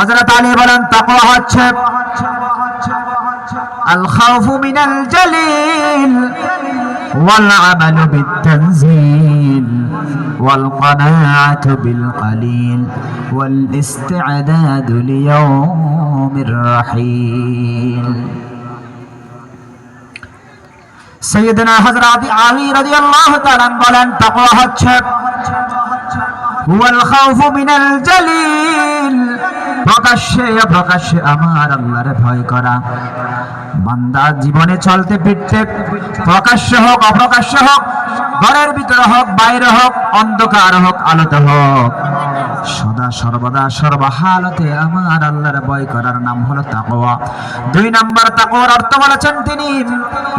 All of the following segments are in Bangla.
حضرت علی بلن تقوى حجب الخوف من الجليل والعمل بالتنزيل والقناعة بالقليل والاستعداد ليوم الرحيل سيدنا حضرات علي رضي الله تعالى قال تقوى حجب هو الخوف من الجليل প্রকাশ্যে প্রকাশ্যে আমার আল্লাহরে ভয় করা। বান্দা জীবনে চলতে ফিরতে প্রকাশ্য হোক, অপ্রকাশ্য হোক, ঘরের ভিতরে হোক, বাইরে হোক, অন্ধকার হোক, আলোতে হোক, সদা সর্বদা সর্বহালতে আমার আল্লাহর ভয় করার নাম হলো তাকওয়া। দুই নাম্বার তাকওয়ার অর্থ বলেছেন তিনি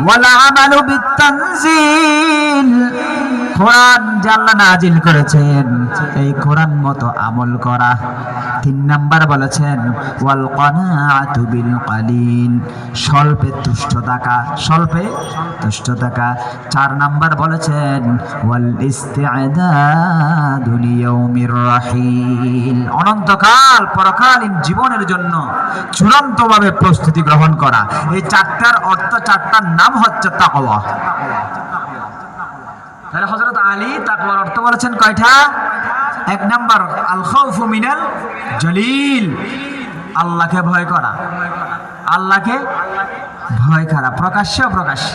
ওয়ালা আমালু বিতানজিল কোরআন আল্লাহ নাজিল করেছেন। এই কোরআন মতো আমল করা। তিন নাম্বার বলেছেন, ওয়াল কনাআতু বিল কালিল স্বল্পে তুষ্ট থাকা, স্বল্পে তুষ্ট থাকা। চার নাম্বার বলেছেন, ওয়াল ইস্তিআদাদু লিয়াউমির রাহিল। অনন্তকাল পরকালীন জীবনের জন্য চূড়ান্তভাবে প্রস্তুতি গ্রহণ করা। এই চারটার অর্থ, চারটার নাম হচ্ছে তাকওয়া। তাহলে হজরত আলী তাকওয়ার অর্থ বলেছেন কয়টা? এক নাম্বার আল খাউফু মিনাল জলিল। আল্লাহকে ভয় করা। আল্লাহকে ভয় করা, প্রকাশ্য প্রকাশ্য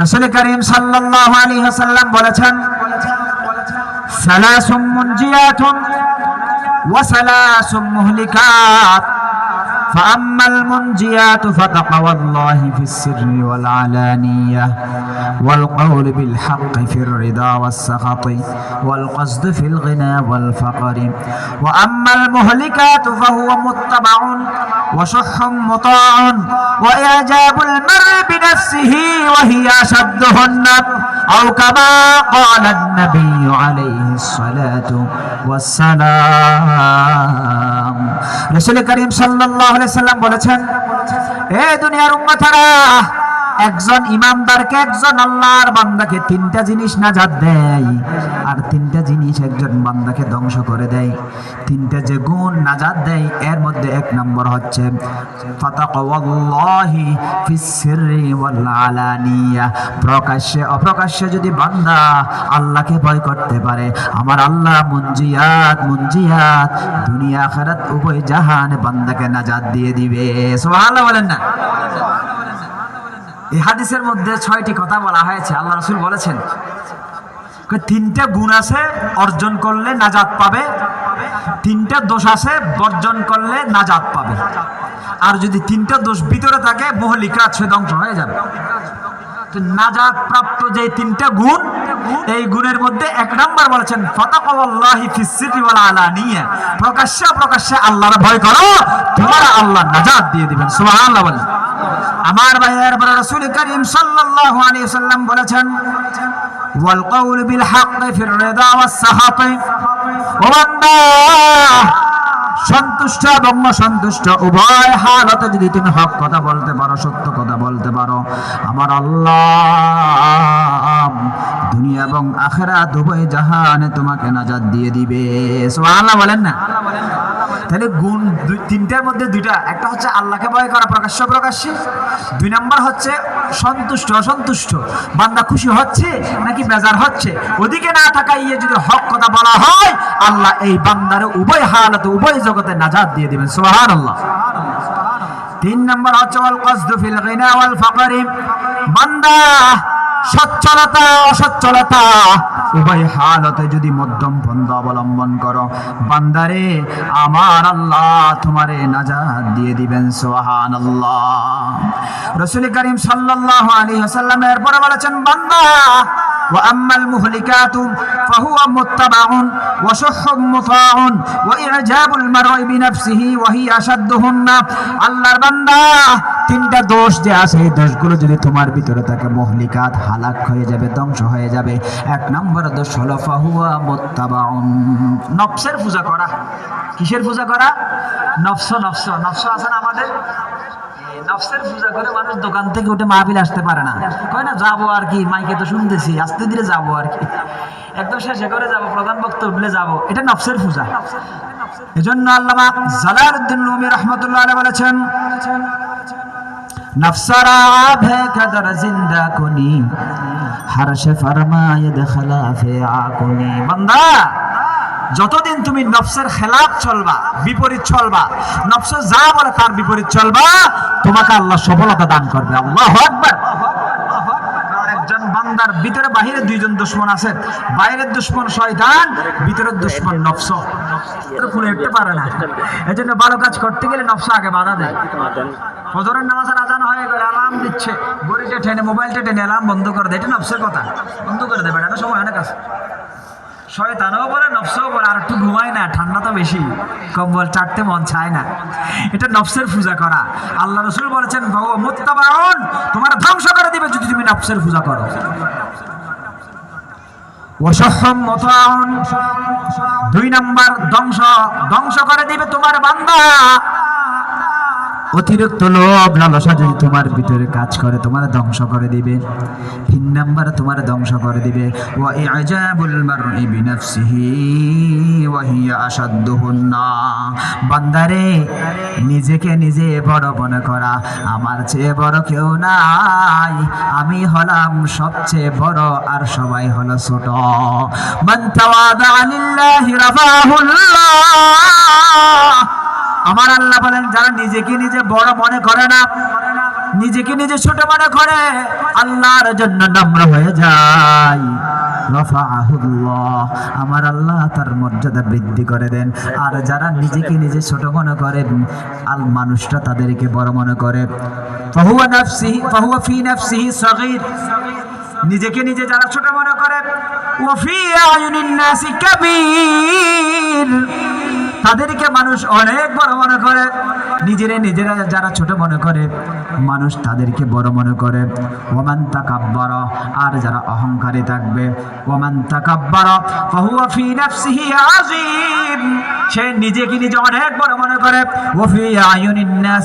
রাসূল করিম সাল্লাল্লাহু আলাইহি ওয়াসাল্লাম বলেছেন, সালাসুম মুনজিয়াতুন ওয়া সালাসুম মুহলিকাত। فأما المنجيات فتقوى الله في السر والعلانية والقول بالحق في الرضا والسخط والقصد في الغنى والفقر. وأما المهلكات فهو متبع وشح مطاع وإعجاب المرء بنفسه وهي أشدهن أو كما قال النبي عليه الصلاة والسلام. رسول كريم صلى الله عليه সাল্লাম বলেছেন, হে দুনিয়ার উম্মতারা, একজন ইমানদারকে একজন আল্লাহর বান্দাকে তিনটা জিনিস নাজাত দেয়, আর তিন জিনিস একজন বান্দাকে ধ্বংস করে দেয়। তিনটা যে গুণ নাজাদ দেয়, এর মধ্যে এক নম্বর হচ্ছে প্রকাশ্যে, অপ্রকাশ্যে যদি বান্দা আল্লাহকে ভয় করতে পারে, আমার আল্লাহ মুনজিয়াত মুনজিয়াত, দুনিয়া, আখিরাত, উভয় জাহানে বান্দাকে নাজাদ দিয়ে দিবে। সুবহানাল্লাহ বলেন না? এই হাদিসের মধ্যে ছয়টি কথা বলা হয়েছে, আল্লাহ রসুল বলেছেন তিনটা গুণ আছে অর্জন করলে নাজাত পাবে। তিনটা দোষ আছে বর্জন করলে নাজাত পাবে। আর যদি তিনটা দোষ ভিতরে থাকে মহলিকা সে ধ্বংস হয়ে যাবে। তো নাজাত প্রাপ্ত যে তিনটা গুণ, এই গুণের মধ্যে এক নাম্বার বলেছেন প্রকাশ্যে প্রকাশ্যে আল্লাহর ভয় করো, তোমার আল্লাহ নাজাত দিয়ে দিবেন। সুবহানাল্লাহ বলেন। আমার ভাইয়ের পরে রাসূল করিম সাল্লাল্লাহু আলাইহি সাল্লাম বলেছেন, ওয়াল কওল বিল হক ফির রিদা ওয়াস সাখাত ও বান্দা, সন্তুষ্ট এবং অসন্তুষ্ট, উভয় হালতে যদি তুমি হক কথা বলতে পারো, সত্য কথা বলতে পারো, আমার আল্লাহ দুনিয়া এবং আখেরাত উভয় জাহানে তোমাকে নাজাত দিয়ে দিবে। সুবহানাল্লাহ বলেন না? তাহলে গুণ দুই, তিনটার মধ্যে দুইটা। একটা হচ্ছে আল্লাহকে ভয় করা, প্রকাশ্য প্রকাশ্যে। দুই নাম্বার হচ্ছে সন্তুষ্ট, অসন্তুষ্ট। বান্দা খুশি হচ্ছে নাকি বেজার হচ্ছে? ওদিকে না থাকাইয়ে যদি হক কথা বলা হয়, আল্লাহ এই বান্দার উভয় হালতে, উভয় জগতে নাজাদ দিয়ে দিবেন। সুবহান আল্লাহ তিন নম্বর হচ্ছে বান্দা সচ্ছলতা, অসচ্ছলতা। উভয় হালতে যদি মধ্যম পন্থ অবলম্বন করো, বান্দারে, আমার আল্লাহ তোমারে নাজাত দিয়ে দিবেন সোহান আল্লাহ রসুল করিম সাল্লাল্লাহু আলাইহি ওয়াসাল্লাম এরপরে বলেছেন বান্দা وأما المهلكات فهو متبع وشح مطاع وإعجاب المرء بنفسه وهي أشدهن আল্লাহর বান্দা তিনটা দোষ যে আছে এই দোষগুলো যদি তোমার ভিতরে থাকে মহলিকাত হালাক হয়ে যাবে ধ্বংস হয়ে যাবে এক নম্বর দোষ হলো ফাহুয়া মুত্তাবাউন নফসের পূজা করা কিসের পূজা করা নফস নফস নফস আছে না আমাদের এই নফসের পূজা করে মানুষ দোকান থেকে উঠে মাহফিল আসতে পারে না। কয় না, যাব আর কি, মাইকে তো শুনতেছি, আস্তে ধীরে যাব আর কি। একদম শেষে করে যাব, প্রধান বক্তব্য যাব। এটা নফসের পূজা। এজন্য আল্লামা জালালউদ্দিন রুমি রাহমাতুল্লাহ বলেছেন, নফসারা আভে কদর জিন্দা কুনি হরশে ফরমায়ে দখলা ফে আকুনি। বান্দা যতদিন তুমি নফসের খেলাফ চলবা, বিপরীত চলবা, নফস যা বলে তার বিপরীত চলবা, তোমাকে আল্লাহ সফলতা দান করবে। আল্লাহ আকবার। একজন বান্দার ভিতরে বাহিরে দুইজন দুশ্মন আছে, বাইরের দুশ্মন শয়তান, ভিতরের দুশ্মন নফস। খুলে উঠতে পারে না। এই জন্য ভালো কাজ করতে গেলে নফস আগে বাধা দেয়। ফজরের নামাজের আজান হয়ে গেলে অ্যালার্ম দিচ্ছে। গড়িটা টেনে মোবাইলটা টেনে অ্যালার্ম বন্ধ করে দেয়। এটা নফসের কথা। বন্ধ করে দেবে এটা সময় অনেক আছে। শয়তানও বলে নফসও বলে আর একটু ঘুমায় না, ঠান্ডা তো বেশি। কম্বল চাটতে মন চায় না। এটা নফসের পূজা করা। আল্লাহ রসুল বলেছেন ভগব মুত্তাবাউন, তোমার ধ্বংস করে দিবে যদি তুমি নফসের পূজা করো। দুই নাম্বার, ধ্বংস ধ্বংস করে দিবে তোমার বান্দা। অতিরিক্ত লোভ লালসা যদি তোমার ভিতরে কাজ করে, তোমার ধ্বংস করে দিবে। তিন নাম্বার তোমার ধ্বংস করে দিবে। আসাদ্দুহুন্না বান্দারে, নিজেকে নিজে বড় মনে করা। আমার চেয়ে বড় কেউ নাই। আমি হলাম সবচেয়ে বড় আর সবাই হলো ছোট। মান তাওয়াদা রাফাহুল্লাহ। আমার আল্লাহ বলেন, যারা নিজেকে নিজে বড় মনে করে না, নিজেকে নিজে ছোট মনে করে, আল্লাহর জন্য নম্র হয়ে যায়। আমার আল্লাহ তার মর্যাদা বৃদ্ধি করে দেন। আর যারা নিজেকে নিজে ছোট মনে করে, আল মানুষটা তাদেরকে বড় মনে করে। নিজেকে নিজে যারা ছোট মনে করে ওফি আয়ুনিন নাসি তাদেরকে মানুষ অনেক বড় মনে করে। নিজেরা নিজেরা যারা ছোট মনে করে, মানুষ তাদেরকে বড় মনে করে। ওমান তাকাব্বার, আর যারা অহংকারী থাকবে, ওমান তাকাব্বার, ফাহুয়া ফি নাফসিহি আযীম। সে নিজেকে নিজে অনেক বড় মনে করে। ওফি আয়ুনিন নাস।